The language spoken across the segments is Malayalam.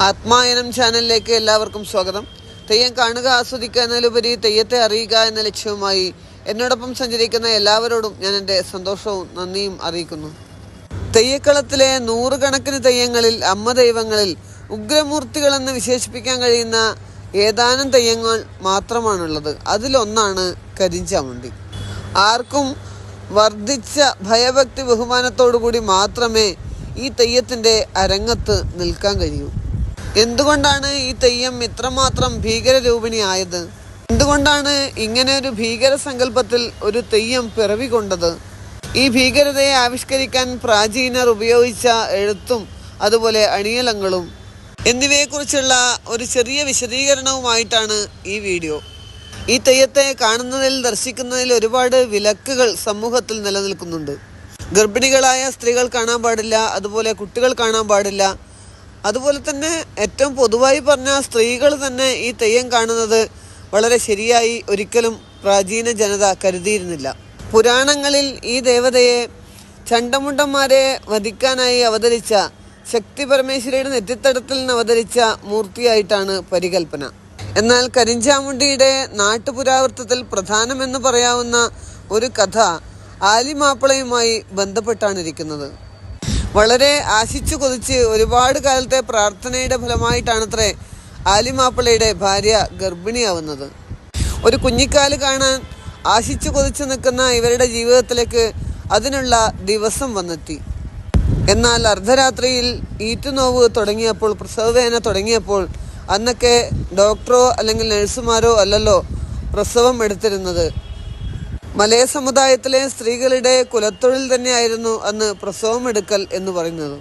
ആത്മായനം ചാനലിലേക്ക് എല്ലാവർക്കും സ്വാഗതം. തെയ്യം കാണുക ആസ്വദിക്കുക എന്നതിലുപരി തെയ്യത്തെ അറിയുക എന്ന ലക്ഷ്യവുമായി എന്നോടൊപ്പം സഞ്ചരിക്കുന്ന എല്ലാവരോടും ഞാൻ എന്റെ സന്തോഷവും നന്ദിയും അറിയിക്കുന്നു. തെയ്യക്കളത്തിലെ നൂറുകണക്കിന് തെയ്യങ്ങളിൽ അമ്മ ദൈവങ്ങളിൽ ഉഗ്രമൂർത്തികളെന്ന് വിശേഷിപ്പിക്കാൻ കഴിയുന്ന ഏതാനും തെയ്യങ്ങൾ മാത്രമാണുള്ളത്. അതിലൊന്നാണ് കരിഞ്ചാമുണ്ടി. ആർക്കും വർദ്ധിച്ച ഭയഭക്തി ബഹുമാനത്തോടു കൂടി മാത്രമേ ഈ തെയ്യത്തിന്റെ അരങ്ങത്ത് നിൽക്കാൻ കഴിയൂ. എന്തുകൊണ്ടാണ് ഈ തെയ്യം ഇത്രമാത്രം ഭീകരരൂപിണിയായത് എന്തുകൊണ്ടാണ് ഇങ്ങനെ ഒരു ഭീകര സങ്കല്പത്തിൽ ഒരു തെയ്യം പിറവികൊണ്ടത്? ഈ ഭീകരതയെ ആവിഷ്കരിക്കാൻ പ്രാചീനർ ഉപയോഗിച്ച എഴുത്തും അതുപോലെ അണിയലങ്ങളും എന്നിവയെക്കുറിച്ചുള്ള ഒരു ചെറിയ വിശദീകരണവുമായിട്ടാണ് ഈ വീഡിയോ. ഈ തെയ്യത്തെ കാണുന്നതിൽ ദർശിക്കുന്നതിൽ ഒരുപാട് വിലക്കുകൾ സമൂഹത്തിൽ നിലനിൽക്കുന്നുണ്ട്. ഗർഭിണികളായ സ്ത്രീകൾ കാണാൻ പാടില്ല അതുപോലെ കുട്ടികൾ കാണാൻ പാടില്ല അതുപോലെ തന്നെ ഏറ്റവും പൊതുവായി പറഞ്ഞ സ്ത്രീകൾ തന്നെ ഈ തെയ്യം കാണുന്നത് വളരെ ശരിയായി ഒരിക്കലും പ്രാചീന ജനത കരുതിയിരുന്നില്ല. പുരാണങ്ങളിൽ ഈ ദേവതയെ ചണ്ടമുണ്ടന്മാരെ വധിക്കാനായി അവതരിച്ച ശക്തി പരമേശ്വരിയുടെ നെറ്റിത്തടത്തിൽ നിന്ന് അവതരിച്ച മൂർത്തിയായിട്ടാണ് പരികൽപ്പന. എന്നാൽ കരിഞ്ചാമുണ്ടിയുടെ നാട്ടുപുരാവൃത്തത്തിൽ പ്രധാനമെന്ന് പറയാവുന്ന ഒരു കഥ ആലിമാപ്പിളയുമായി ബന്ധപ്പെട്ടാണ് ഇരിക്കുന്നത് വളരെ ആശിച്ചു കൊതിച്ച് ഒരുപാട് കാലത്തെ പ്രാർത്ഥനയുടെ ഫലമായിട്ടാണത്രേ ആലിമാപ്പിളയുടെ ഭാര്യ ഗർഭിണിയാവുന്നത്. ഒരു കുഞ്ഞിക്കാൽ കാണാൻ ആശിച്ചു കൊതിച്ചു നിൽക്കുന്ന ഇവരുടെ ജീവിതത്തിലേക്ക് അതിനുള്ള ദിവസം വന്നെത്തി. എന്നാൽ അർദ്ധരാത്രിയിൽ ഈറ്റുനോവ് തുടങ്ങിയപ്പോൾ പ്രസവവേദന തുടങ്ങിയപ്പോൾ അന്നൊക്കെ ഡോക്ടറോ അല്ലെങ്കിൽ നഴ്സുമാരോ അല്ലല്ലോ പ്രസവം എടുത്തിരുന്നത്. മലയ സമുദായത്തിലെ സ്ത്രീകളുടെ കുലത്തൊഴിൽ തന്നെയായിരുന്നു അന്ന് പ്രസവമെടുക്കൽ എന്ന് പറയുന്നത്.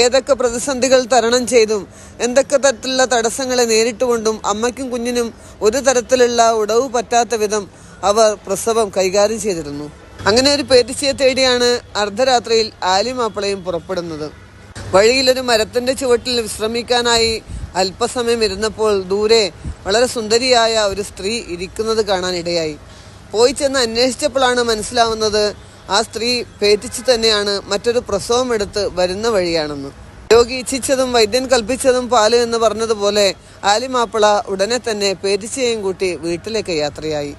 ഏതൊക്കെ പ്രതിസന്ധികൾ തരണം ചെയ്തും എന്തൊക്കെ തരത്തിലുള്ള തടസ്സങ്ങളെ നേരിട്ടുകൊണ്ടും അമ്മയ്ക്കും കുഞ്ഞിനും ഒരു തരത്തിലുള്ള ഉടവ് പറ്റാത്ത വിധം അവർ പ്രസവം കൈകാര്യം ചെയ്തിരുന്നു. അങ്ങനെ ഒരു പേറ്റിച്ചയെ തേടിയാണ് അർദ്ധരാത്രിയിൽ ആലിമാപ്പിളയും പുറപ്പെടുന്നത്. വഴിയിലൊരു മരത്തിന്റെ ചുവട്ടിൽ വിശ്രമിക്കാനായി അല്പസമയം ഇരുന്നപ്പോൾ ദൂരെ വളരെ സുന്ദരിയായ ഒരു സ്ത്രീ ഇരിക്കുന്നത് കാണാൻ ഇടയായി പോയി ചെന്ന് അന്വേഷിച്ചപ്പോഴാണ് മനസ്സിലാവുന്നത് ആ സ്ത്രീ പേറ്റിച്ച് തന്നെയാണ് മറ്റൊരു പ്രസവം എടുത്ത് വരുന്ന വഴിയാണെന്ന്. രോഗി ഇച്ഛിച്ചതും വൈദ്യൻ കൽപ്പിച്ചതും പാൽ എന്ന് പറഞ്ഞതുപോലെ ആലിമാപ്പിള ഉടനെ തന്നെ പേറ്റിച്ചയും കൂട്ടി വീട്ടിലേക്ക് യാത്രയായി.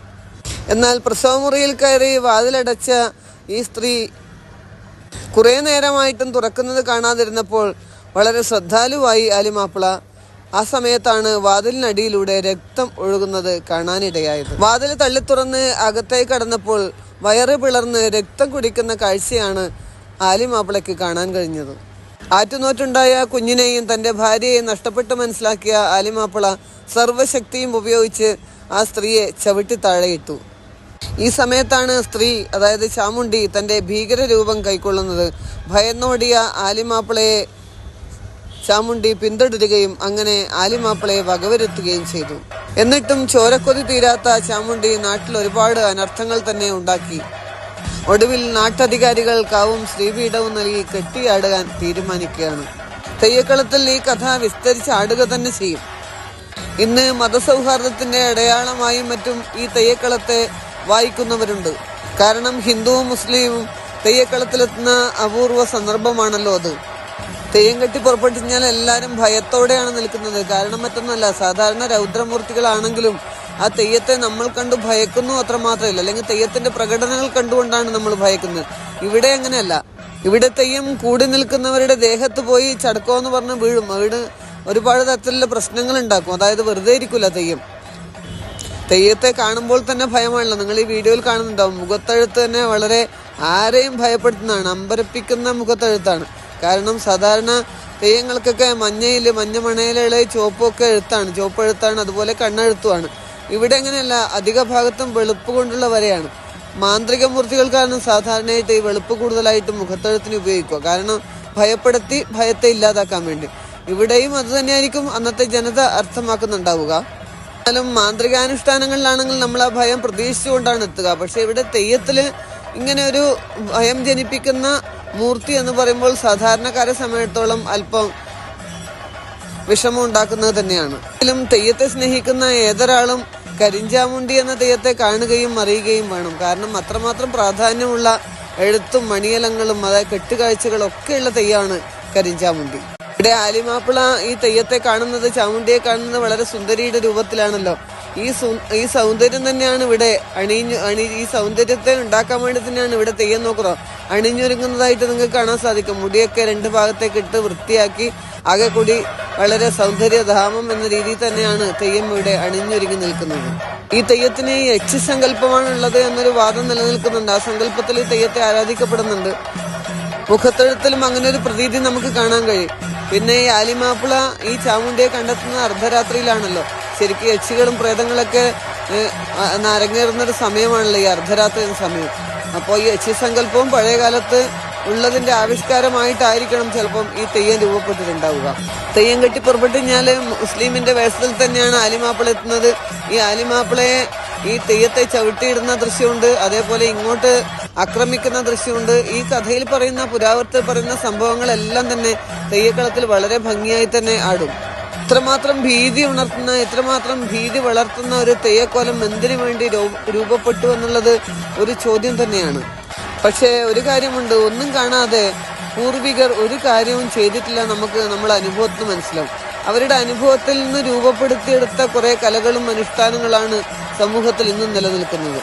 എന്നാൽ പ്രസവമുറിയിൽ കയറി വാതിലടച്ച ഈ സ്ത്രീ കുറേ നേരമായിട്ടും തുറക്കുന്നത് കാണാതിരുന്നപ്പോൾ വളരെ ശ്രദ്ധാലുവായി ആലിമാപ്പിള ആ സമയത്താണ് വാതിലിനടിയിലൂടെ രക്തം ഒഴുകുന്നത് കാണാനിടയായത്. വാതിൽ തള്ളി തുറന്ന് അകത്തേക്ക് കടന്നപ്പോൾ വയറ് പിളർന്ന് രക്തം കുടിക്കുന്ന കാഴ്ചയാണ് ആലിമാപ്പിളയ്ക്ക് കാണാൻ കഴിഞ്ഞത്. ആറ്റുനോറ്റുണ്ടായ കുഞ്ഞിനെയും തന്റെ ഭാര്യയെയും നഷ്ടപ്പെട്ട് മനസ്സിലാക്കിയ ആലിമാപ്പിള സർവശക്തിയും ഉപയോഗിച്ച് ആ സ്ത്രീയെ ചവിട്ടി താഴെയിട്ടു. ഈ സമയത്താണ് സ്ത്രീ അതായത് ചാമുണ്ടി തന്റെ ഭീകര രൂപം കൈക്കൊള്ളുന്നത്. ഭയന്നോടിയ ആലിമാപ്പിളയെ ചാമുണ്ടി പിന്തുടരുകയും അങ്ങനെ ആലിമാപ്പിളയെ വകവരുത്തുകയും ചെയ്തു. എന്നിട്ടും ചോരക്കൊതി തീരാത്ത ചാമുണ്ടി നാട്ടിൽ ഒരുപാട് അനർത്ഥങ്ങൾ തന്നെ ഉണ്ടാക്കി. ഒടുവിൽ നാട്ടധികാരികൾ കാവും ശ്രീപീഠവും നൽകി കെട്ടിയാടുകാൻ തീരുമാനിക്കുകയാണ്. തെയ്യക്കളത്തിൽ ഈ കഥ വിസ്തരിച്ച് ആടുക തന്നെ ചെയ്യും. ഇന്ന് മതസൗഹാർദ്ദത്തിന്റെ അടയാളമായും മറ്റും ഈ തെയ്യക്കളത്തെ വായിക്കുന്നവരുണ്ട്. കാരണം ഹിന്ദുവും മുസ്ലിമും തെയ്യക്കളത്തിലെത്തുന്ന അപൂർവ സന്ദർഭമാണല്ലോ അത്. തെയ്യം കെട്ടി പുറപ്പെട്ടു കഴിഞ്ഞാൽ എല്ലാവരും ഭയത്തോടെയാണ് നിൽക്കുന്നത്. കാരണം മറ്റൊന്നല്ല സാധാരണ രൗദ്രമൂർത്തികളാണെങ്കിലും ആ തെയ്യത്തെ നമ്മൾ കണ്ടു ഭയക്കുന്നു അത്ര മാത്രമല്ല. അല്ലെങ്കിൽ തെയ്യത്തിന്റെ പ്രകടനങ്ങൾ കണ്ടുകൊണ്ടാണ് നമ്മൾ ഭയക്കുന്നത്. ഇവിടെ അങ്ങനെയല്ല. ഇവിടെ തെയ്യം കൂടി നിൽക്കുന്നവരുടെ ദേഹത്ത് പോയി ചടക്കോ എന്ന് പറഞ്ഞ് വീഴും. അവിടെ ഒരുപാട് തരത്തിലുള്ള പ്രശ്നങ്ങൾ ഉണ്ടാക്കും. അതായത് വെറുതെ ഇരിക്കില്ല തെയ്യം. തെയ്യത്തെ കാണുമ്പോൾ തന്നെ ഭയമാണല്ലോ. നിങ്ങൾ ഈ വീഡിയോയിൽ കാണുന്നുണ്ടാവും. മുഖത്തെഴുത്ത് തന്നെ വളരെ ആരെയും ഭയപ്പെടുത്തുന്നതാണ്. അമ്പരപ്പിക്കുന്ന മുഖത്തെഴുത്താണ്. കാരണം സാധാരണ തെയ്യങ്ങൾക്കൊക്കെ മഞ്ഞയിൽ മഞ്ഞ മണയിലുള്ള ചുവപ്പൊക്കെ എഴുത്താണ്. ചുവപ്പ് എഴുത്താണ് അതുപോലെ കണ്ണെഴുത്തുമാണ്. ഇവിടെ അങ്ങനെയല്ല അധിക ഭാഗത്തും വെളുപ്പ് കൊണ്ടുള്ള വരെയാണ് മാന്ത്രിക മൂർത്തികൾ കാരണം സാധാരണയായിട്ട് ഈ വെളുപ്പ് കൂടുതലായിട്ട് മുഖത്തെഴുത്തിന് ഉപയോഗിക്കുക. കാരണം ഭയപ്പെടുത്തി ഭയത്തെ ഇല്ലാതാക്കാൻ വേണ്ടി. ഇവിടെയും അത് തന്നെയായിരിക്കും അന്നത്തെ ജനത അർത്ഥമാക്കുന്നുണ്ടാവുക. എന്നാലും മാന്ത്രികാനുഷ്ഠാനങ്ങളിലാണെങ്കിൽ നമ്മൾ ആ ഭയം പ്രതീക്ഷിച്ചുകൊണ്ടാണ് എത്തുക. പക്ഷെ ഇവിടെ തെയ്യത്തിൽ ഇങ്ങനെ ഒരു ഭയം ജനിപ്പിക്കുന്ന മൂർത്തി എന്ന് പറയുമ്പോൾ സാധാരണക്കാരെ സമയത്തോളം അല്പം വിഷമം ഉണ്ടാക്കുന്നത് തന്നെയാണ്. എങ്കിലും തെയ്യത്തെ സ്നേഹിക്കുന്ന ഏതൊരാളും കരിഞ്ചാമുണ്ടി എന്ന തെയ്യത്തെ കാണുകയും അറിയുകയും വേണം. കാരണം അത്രമാത്രം പ്രാധാന്യമുള്ള എഴുത്തും മണിയലങ്ങളും അതായത് കെട്ടുകാഴ്ചകളും ഒക്കെയുള്ള തെയ്യമാണ് കരിഞ്ചാമുണ്ടി. ഇവിടെ ആലിമാപ്പിള ഈ തെയ്യത്തെ കാണുന്നത് ചാമുണ്ടിയെ കാണുന്നത് വളരെ സുന്ദരിയുടെ രൂപത്തിലാണല്ലോ. ഈ ഈ സൗന്ദര്യം തന്നെയാണ് ഇവിടെ അണിഞ്ഞു അണി ഈ സൗന്ദര്യത്തെ ഉണ്ടാക്കാൻ വേണ്ടി തന്നെയാണ് ഇവിടെ തെയ്യം നോക്കുന്നത്. അണിഞ്ഞൊരുങ്ങുന്നതായിട്ട് നിങ്ങൾക്ക് കാണാൻ സാധിക്കും. മുടിയൊക്കെ രണ്ട് ഭാഗത്തേക്ക് ഇട്ട് വൃത്തിയാക്കി ആകെ കൂടി വളരെ സൗന്ദര്യധാമം എന്ന രീതിയിൽ തന്നെയാണ് തെയ്യം ഇവിടെ അണിഞ്ഞൊരുങ്ങി നിൽക്കുന്നത്. ഈ തെയ്യത്തിന് ഈ യക്ഷസങ്കല്പമാണ് ഉള്ളത് എന്നൊരു വാദം നിലനിൽക്കുന്നുണ്ട്. ആ സങ്കല്പത്തിൽ ഈ തെയ്യത്തെ ആരാധിക്കപ്പെടുന്നുണ്ട്. മുഖത്തെഴുത്തിലും അങ്ങനെ ഒരു പ്രതീതി നമുക്ക് കാണാൻ കഴിയും. പിന്നെ ഈ ആലിമാപ്പിള ഈ ചാമുണ്ടിയെ കണ്ടെത്തുന്നത് അർദ്ധരാത്രിയിലാണല്ലോ. ശരിക്കും യക്ഷികളും പ്രേതങ്ങളൊക്കെ നരങ്ങേറുന്നൊരു സമയമാണല്ലോ ഈ അർദ്ധരാത്രി സമയം. അപ്പോൾ ഈ യക്ഷി സങ്കല്പവും പഴയ കാലത്ത് ഉള്ളതിന്റെ ആവിഷ്കാരമായിട്ടായിരിക്കണം ചിലപ്പം ഈ തെയ്യം രൂപപ്പെട്ടിട്ടുണ്ടാവുക. തെയ്യം കെട്ടി പുറപ്പെട്ടു കഴിഞ്ഞാൽ മുസ്ലിമിന്റെ വേഷത്തിൽ തന്നെയാണ് ആലിമാപ്പിള എത്തുന്നത്. ഈ ആലിമാപ്പിളയെ ഈ തെയ്യത്തെ ചവിട്ടിയിടുന്ന ദൃശ്യമുണ്ട് അതേപോലെ ഇങ്ങോട്ട് ആക്രമിക്കുന്ന ദൃശ്യമുണ്ട്. ഈ കഥയിൽ പറയുന്ന പുരാവൃത്തിൽ പറയുന്ന സംഭവങ്ങളെല്ലാം തന്നെ തെയ്യക്കളത്തിൽ വളരെ ഭംഗിയായി തന്നെ ആടും. ഇത്രമാത്രം ഭീതി ഉണർത്തുന്ന ഇത്രമാത്രം ഭീതി വളർത്തുന്ന ഒരു തെയ്യക്കോലം എന്തിനു വേണ്ടി രൂപപ്പെട്ടു എന്നുള്ളത് ഒരു ചോദ്യം തന്നെയാണ്. പക്ഷേ ഒരു കാര്യമുണ്ട്. ഒന്നും കാണാതെ പൂർവികർ ഒരു കാര്യവും ചെയ്തിട്ടില്ല നമുക്ക് നമ്മുടെ അനുഭവത്തിൽ മനസ്സിലാവും. അവരുടെ അനുഭവത്തിൽ നിന്ന് രൂപപ്പെടുത്തിയെടുത്ത കുറെ കലകളും അനുഷ്ഠാനങ്ങളാണ് സമൂഹത്തിൽ ഇന്നും നിലനിൽക്കുന്നത്.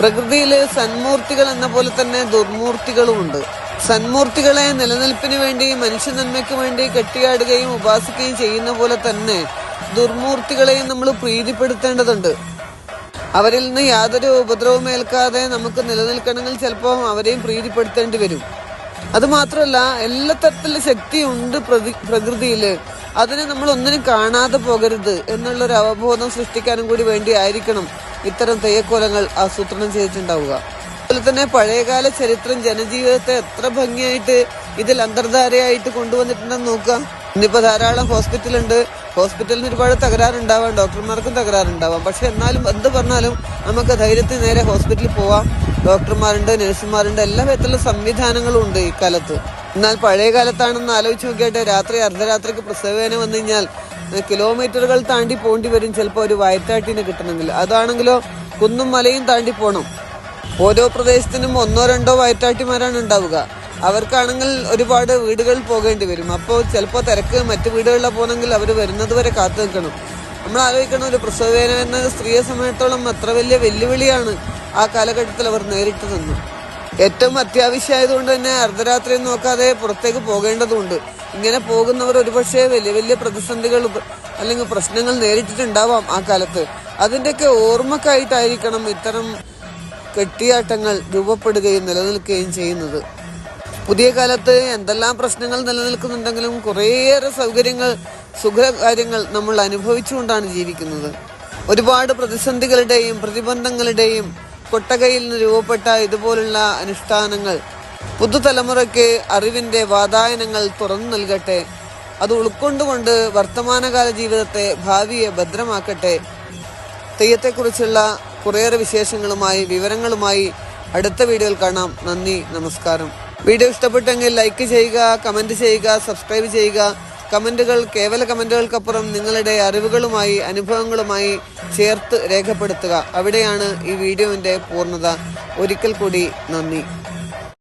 പ്രകൃതിയിൽ സന്മൂർത്തികൾ എന്ന പോലെ തന്നെ ദുർമൂർത്തികളുമുണ്ട്. സന്മൂർത്തികളെ നിലനിൽപ്പിന് വേണ്ടി മനുഷ്യ നന്മയ്ക്ക് വേണ്ടി കെട്ടിയാടുകയും ഉപാസിക്കുകയും ചെയ്യുന്ന പോലെ തന്നെ ദുർമൂർത്തികളെയും നമ്മൾ പ്രീതിപ്പെടുത്തേണ്ടതുണ്ട്. അവരിൽ നിന്ന് യാതൊരു ഉപദ്രവവും ഏൽക്കാതെ നമുക്ക് നിലനിൽക്കണമെങ്കിൽ ചിലപ്പോൾ അവരെയും പ്രീതിപ്പെടുത്തേണ്ടി വരും. അത് മാത്രമല്ല എല്ലാ തരത്തിലുള്ള ശക്തിയുണ്ട് പ്രതി- പ്രകൃതിയിൽ. അതിനെ നമ്മൾ ഒന്നിനും കാണാതെ പോകരുത് എന്നുള്ളൊരു അവബോധം സൃഷ്ടിക്കാനും കൂടി വേണ്ടി ആയിരിക്കണം ഇത്തരം തെയ്യക്കോലങ്ങൾ ആസൂത്രണം ചെയ്തിട്ടുണ്ടാവുക. അതുപോലെ തന്നെ പഴയകാല ചരിത്രം ജനജീവിതത്തെ എത്ര ഭംഗിയായിട്ട് ഇതിൽ അന്തർധാരയായിട്ട് കൊണ്ടുവന്നിട്ടുണ്ടെന്ന് നോക്കാം ഇന്നിപ്പോ ധാരാളം ഹോസ്പിറ്റലുണ്ട് ഹോസ്പിറ്റലിന് ഒരുപാട് തകരാറുണ്ടാവാം. ഡോക്ടർമാർക്കും തകരാറുണ്ടാവാം. പക്ഷെ എന്നാലും എന്ത് പറഞ്ഞാലും നമുക്ക് ധൈര്യത്തിൽ നേരെ ഹോസ്പിറ്റലിൽ പോവാം. ഡോക്ടർമാരുണ്ട് നഴ്സുമാരുണ്ട് എല്ലാ വിധത്തിലുള്ള സംവിധാനങ്ങളും ഉണ്ട് ഈ കാലത്ത്. എന്നാൽ പഴയ കാലത്താണെന്ന് ആലോചിച്ച് നോക്കിയിട്ട് രാത്രി അർദ്ധരാത്രിക്ക് പ്രസവവേദന വന്നു കഴിഞ്ഞാൽ കിലോമീറ്ററുകൾ താണ്ടി പോണ്ടി വരും ചിലപ്പോൾ ഒരു വയറ്റാട്ടിനെ കിട്ടണമെങ്കിൽ. അതാണെങ്കിലോ കുന്നും മലയും താണ്ടി പോകണം ഓരോ പ്രദേശത്തിനും ഒന്നോ രണ്ടോ വയറ്റാട്ടിമാരാണ് ഉണ്ടാവുക. അവർക്കാണെങ്കിൽ ഒരുപാട് വീടുകളിൽ പോകേണ്ടി വരും. അപ്പോൾ ചിലപ്പോൾ തിരക്ക് മറ്റു വീടുകളിലാണ് പോകണമെങ്കിൽ അവർ വരുന്നത് വരെ കാത്തു നിൽക്കണം. നമ്മൾ ആലോചിക്കണം ഒരു പ്രസവവേദന എന്ന സ്ത്രീയെ സമയത്തോളം അത്ര വലിയ വെല്ലുവിളിയാണ് ആ കാലഘട്ടത്തിൽ അവർ നേരിട്ട് തന്നു ഏറ്റവും അത്യാവശ്യമായതുകൊണ്ട് തന്നെ അർദ്ധരാത്രി നോക്കാതെ പുറത്തേക്ക് പോകേണ്ടതുണ്ട്. ഇങ്ങനെ പോകുന്നവർ ഒരുപക്ഷെ വലിയ വലിയ പ്രതിസന്ധികൾ അല്ലെങ്കിൽ പ്രശ്നങ്ങൾ നേരിട്ടിട്ടുണ്ടാവാം ആ കാലത്ത്. അതിന്റെയൊക്കെ ഓർമ്മക്കായിട്ടായിരിക്കണം ഇത്തരം കെട്ടിയാട്ടങ്ങൾ രൂപപ്പെടുകയും നിലനിൽക്കുകയും ചെയ്യുന്നത്. പുതിയ കാലത്ത് എന്തെല്ലാം പ്രശ്നങ്ങൾ നിലനിൽക്കുന്നുണ്ടെങ്കിലും കുറേയേറെ സൗകര്യങ്ങൾ സുഖകാര്യങ്ങൾ നമ്മൾ അനുഭവിച്ചുകൊണ്ടാണ് ജീവിക്കുന്നത്. ഒരുപാട് പ്രതിസന്ധികളുടെയും പ്രതിബന്ധങ്ങളുടെയും കൊട്ടകയിൽ നിന്ന് രൂപപ്പെട്ട ഇതുപോലുള്ള അനുഷ്ഠാനങ്ങൾ പുതുതലമുറയ്ക്ക് അറിവിന്റെ വാതായനങ്ങൾ തുറന്നു നൽകട്ടെ അത് ഉൾക്കൊണ്ടുകൊണ്ട് വർത്തമാനകാല ജീവിതത്തെ ഭാവിയെ ഭദ്രമാക്കട്ടെ. തെയ്യത്തെക്കുറിച്ചുള്ള കുറേയേറെ വിശേഷങ്ങളുമായി വിവരങ്ങളുമായി അടുത്ത വീഡിയോയിൽ കാണാം. നന്ദി നമസ്കാരം. വീഡിയോ ഇഷ്ടപ്പെട്ടെങ്കിൽ ലൈക്ക് ചെയ്യുക കമന്റ് ചെയ്യുക സബ്സ്ക്രൈബ് ചെയ്യുക. കമന്റുകൾ കേവല കമന്റുകൾക്കപ്പുറം നിങ്ങളുടെ അറിവുകളുമായി അനുഭവങ്ങളുമായി ചേർത്ത് രേഖപ്പെടുത്തുക. അവിടെയാണ് ഈ വീഡിയോന്റെ പൂർണത. ഒരിക്കൽ കൂടി നന്ദി.